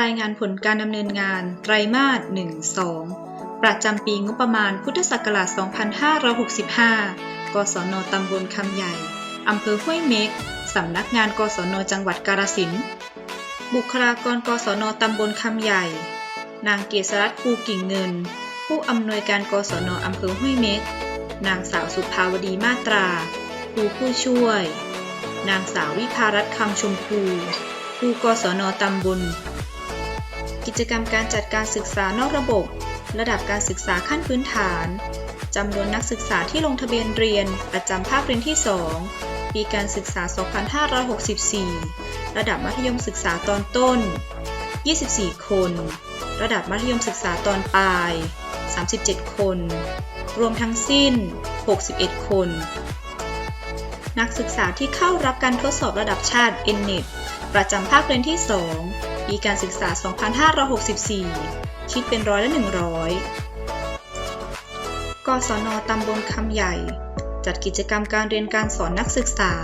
รายงานผลการดำเนินงาน ไตรมาส 1-2 ประจำปีงบประมาณพุทธศักราช 2565 กศนตำบลคำใหญ่ อำเภอห้วยเม็ก สำนักงาน กศนจังหวัดกาฬสินธุ์บุคลากร กศนตำบลคำใหญ่ นางเกษรัตน์ภูกิ่งเงิน ผู้อำนวยการ กศนอำเภอห้วยเม็ก นางสาวสุภาวดีมาตรา ครูผู้ช่วย นางสาววิภารัตน์คำชมพูครูกศนตำบล กิจกรรมการจัดการศึกษานอกระบบ ระดับการศึกษาขั้นพื้นฐานจำนวนนักศึกษาที่ลงทะเบียนเรียนประจำภาคเรียนที่ 2 ปีการศึกษา 2564 ระดับมัธยมศึกษาตอนต้น 24 คน ระดับมัธยมศึกษาตอนปลาย 37 คน รวมทั้งสิ้น 61 คน นักศึกษาที่เข้ารับการทดสอบระดับชาติ NNET ประจำภาคเรียนที่ 2 ปีการศึกษา 2564 คิดเป็นร้อยละ 100 กศนตำบลคำใหญ่ จัดกิจกรรมการเรียนการสอนนักศึกษา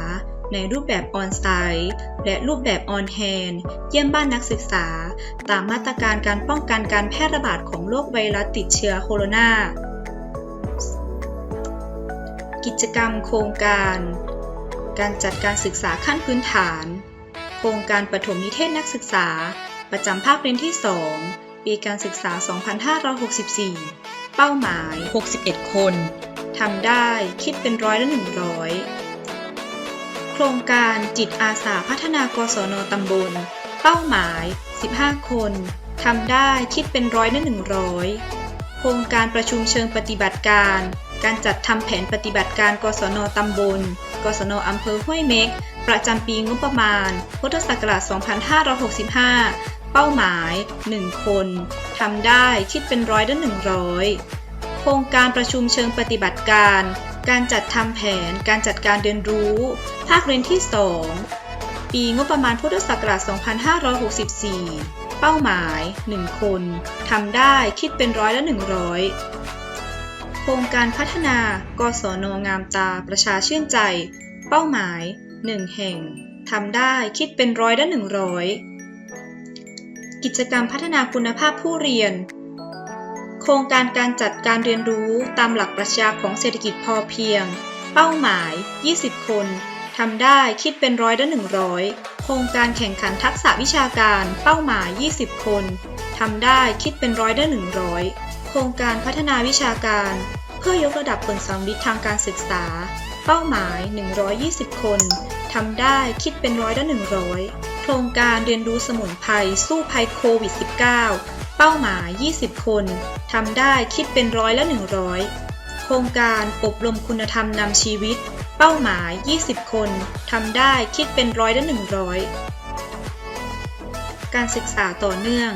ในรูปแบบออนไซต์และรูปแบบออนแฮนเยี่ยมบ้านนักศึกษา ตามมาตรการการป้องกันการแพร่ระบาดของโรคไวรัสติดเชื้อโคโรนากิจกรรมโครงการ การจัดการศึกษาขั้นพื้นฐาน โครงการปฐมนิเทศนักศึกษา ประจำภาคเรียนที่ 2 ปีการศึกษา 2564 เป้าหมาย 61 คนทำได้คิดเป็นร้อยละ 100 โครงการจิตอาสาพัฒนากศนตำบล เป้าหมาย 15 คนทำได้คิดเป็นร้อยละ 100 โครงการประชุมเชิงปฏิบัติการ การจัดทำแผนปฏิบัติการกศนตำบล กศนอำเภอห้วยเม็ก ประจำปีงบประมาณ พุทธศักราช 2565 เป้าหมาย 1 คนทำได้คิดเป็นร้อยละ100 โครงการประชุมเชิงปฏิบัติการ การจัดทำแผน การจัดการเรียนรู้ ภาคเรียนที่ 2 ปีงบประมาณพุทธศักราช 2564 เป้าหมาย 1 คนทำได้คิดเป็นร้อยละ100 ครงการพัฒนากศนงามตาประชาชื่นใจ เป้าหมาย 1 แห่งทำได้คิดเป็นร้อยละ100กิจกรรมพัฒนาคุณภาพผู้เรียน โครงการการจัดการเรียนรู้ตามหลักปรัชญาของเศรษฐกิจพอเพียง เป้าหมาย 20 คนทำได้คิดเป็นร้อยละ100โครงการแข่งขันทักษะวิชาการ เป้าหมาย 20 คนทำได้คิดเป็นร้อยละ100โครงการพัฒนาวิชาการ เพื่อยกระดับผลสำลิดทางการศึกษา เป้าหมาย 120 คนทำได้คิดเป็นร้อยละ100 โครงการเรียนรู้สมุนไพรสู้ภัยโควิด -19 เป้าหมาย 20 คนทำได้คิดเป็นร้อยละ100 โครงการอบรมคุณธรรมนำชีวิต เป้าหมาย 20 คนทำได้คิดเป็นร้อยละ100 การศึกษาต่อเนื่อง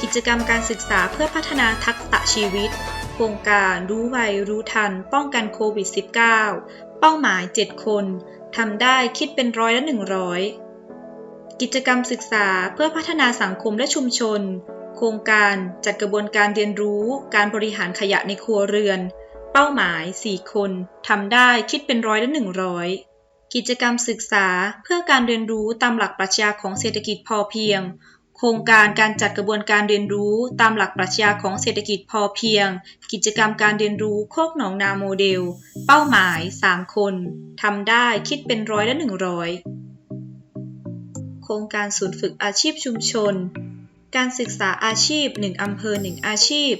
กิจกรรมการศึกษาเพื่อพัฒนาทักษะชีวิต โครงการรู้ไวรู้ทัน ป้องกันโควิด -19 เป้าหมาย 7 คนทำได้คิดเป็นร้อยละ 100 กิจกรรมศึกษาเพื่อพัฒนาสังคมและชุมชน โครงการจัดกระบวนการเรียนรู้การบริหารขยะในครัวเรือน เป้าหมาย 4 คนทำได้คิดเป็นร้อยละ 100 กิจกรรมศึกษาเพื่อการเรียนรู้ตามหลักปรัชญาของเศรษฐกิจพอเพียง ครงการการจัดกระบวนการเรียนรู้ตามหลักปรัชญาของเศรษฐกิจพอเพียง กิจกรรมการเรียนรู้โคกหนองนาโมเดล เป้าหมาย 3 คนทำได้คิดเป็นร้อยละ 100 โครงการศูนย์ฝึกอาชีพชุมชน การศึกษาอาชีพ 1 อำเภอ 1 อาชีพ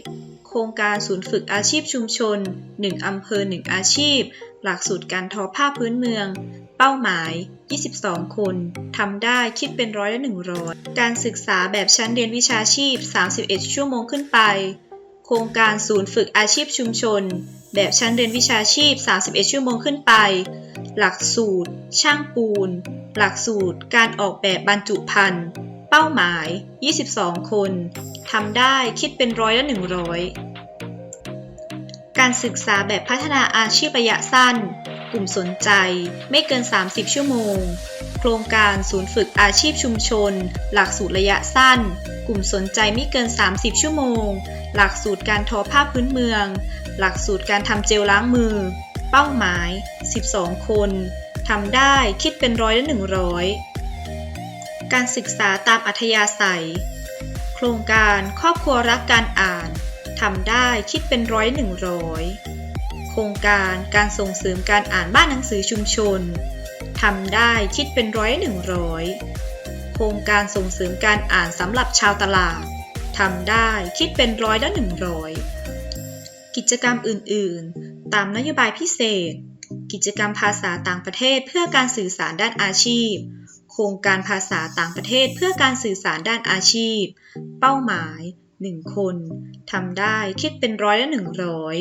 โครงการศูนย์ฝึกอาชีพชุมชน 1 อำเภอ 1 อาชีพ หลักสูตรการทอผ้าพื้นเมือง เป้าหมาย 22 คน ทำได้คิดเป็นร้อยละ100 การศึกษาแบบชั้นเรียนวิชาชีพ 31 ชั่วโมงขึ้นไป โครงการศูนย์ฝึกอาชีพชุมชน แบบชั้นเรียนวิชาชีพ 31 ชั่วโมงขึ้นไป หลักสูตร ช่างปูน หลักสูตร การออกแบบบรรจุภัณฑ์ เป้าหมาย 22 คน ทำได้คิดเป็นร้อยละ100 การศึกษาแบบพัฒนาอาชีพระยะสั้น กลุ่มสนใจ ไม่เกิน 30 ชั่วโมง โครงการศูนย์ฝึกอาชีพชุมชน หลักสูตรระยะสั้น กลุ่มสนใจไม่เกิน 30 ชั่วโมง หลักสูตรการทอผ้าพื้นเมือง หลักสูตรการทำเจลล้างมือ เป้าหมาย 12 คนทำได้คิดเป็นร้อยละ100 การศึกษาตามอัธยาศัย โครงการครอบครัวรักการอ่าน ทำได้คิดเป็นร้อยหนึ่งร้อยโครงการการส่งเสริมการอ่านบ้านหนังสือชุมชนทำได้คิดเป็นร้อยหนึ่งร้อยโครงการส่งเสริมการอ่านสำหรับชาวตลาดทำได้คิดเป็นร้อยละหนึ่งร้อยกิจกรรมอื่น ๆ ตามนโยบายพิเศษ กิจกรรมภาษาต่างประเทศเพื่อการสื่อสารด้านอาชีพ โครงการภาษาต่างประเทศเพื่อการสื่อสารด้านอาชีพ เป้าหมาย 1คนทำได้คิดเป็นร้อยละ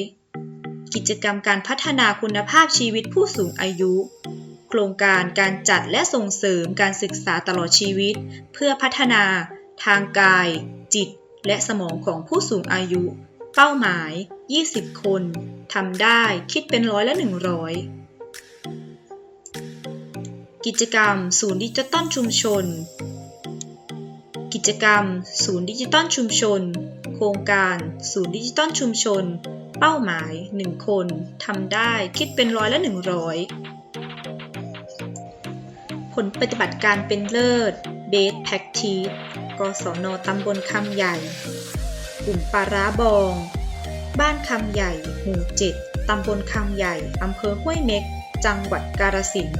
100กิจกรรมการพัฒนาคุณภาพชีวิตผู้สูงอายุ โครงการการจัดและส่งเสริมการศึกษาตลอดชีวิต เพื่อพัฒนาทางกาย จิต และสมองของผู้สูงอายุ เป้าหมาย 20 คนทำได้คิดเป็นร้อยละ 100 กิจกรรม ศูนย์ดิจิตอลชุมชน กิจกรรม ศูนย์ดิจิตอลชุมชน โครงการ ศูนย์ดิจิตอลชุมชน เป้าหมาย 1 คนทำได้คิดเป็นร้อยละ 100 ผลปฏิบัติการเป็นเลิศ Best Practice กศนตำบลคำใหญ่ กลุ่มปาร้าบอง บ้านคำใหญ่ หมู่7ตำบลคำใหญ่ อำเภอห้วยเม็ก จังหวัดกาฬสินธุ์